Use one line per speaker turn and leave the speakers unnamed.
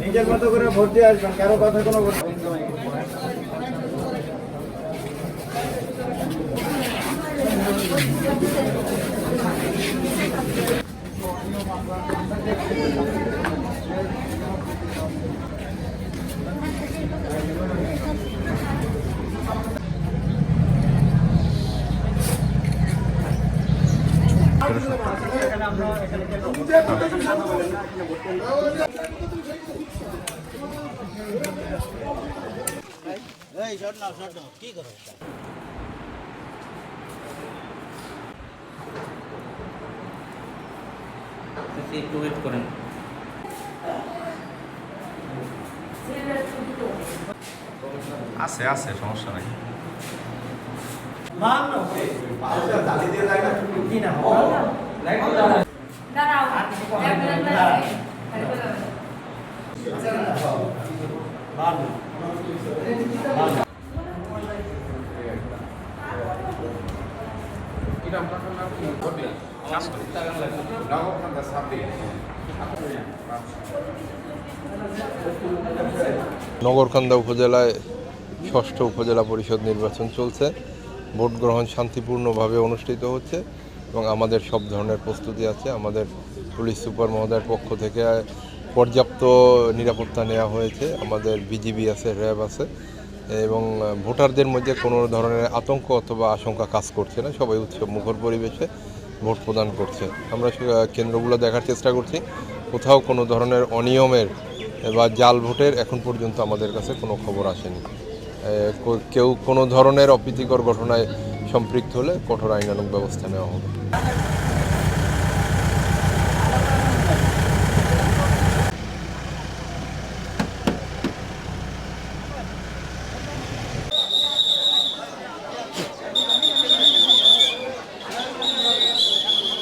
নিজের মতো করে ভোট দিয়ে আসবেন কারও কথা কোনো ভোট এই শট নাও শট নাও কি করো
একটু ওয়েট করেন
আছে আছে সমস্যা নাই
নগরকান্দা উপজেলায় ষষ্ঠ উপজেলা পরিষদ নির্বাচন চলছে। ভোট গ্রহণ শান্তিপূর্ণভাবে অনুষ্ঠিত হচ্ছে। এবং আমাদের সব ধরনের প্রস্তুতি আছে। আমাদের পুলিশ সুপার মহোদয়ের পক্ষ থেকে পর্যাপ্ত নিরাপত্তা নেওয়া হয়েছে। আমাদের বিজিবি আছে, র্যাব আছে এবং ভোটারদের মধ্যে কোনো ধরনের আতঙ্ক অথবা আশঙ্কা কাজ করছে না। সবাই উৎসব মুখর পরিবেশে ভোট প্রদান করছে। আমরা কেন্দ্রগুলো দেখার চেষ্টা করছি। কোথাও কোনো ধরনের অনিয়মের বা জাল ভোটের এখন পর্যন্ত আমাদের কাছে কোনো খবর আসেনি। কেউ কোনো ধরনের অপ্রীতিকর ঘটনায় সম্পৃক্ত হলে কঠোর আইনানুগ ব্যবস্থা নেওয়া হবে।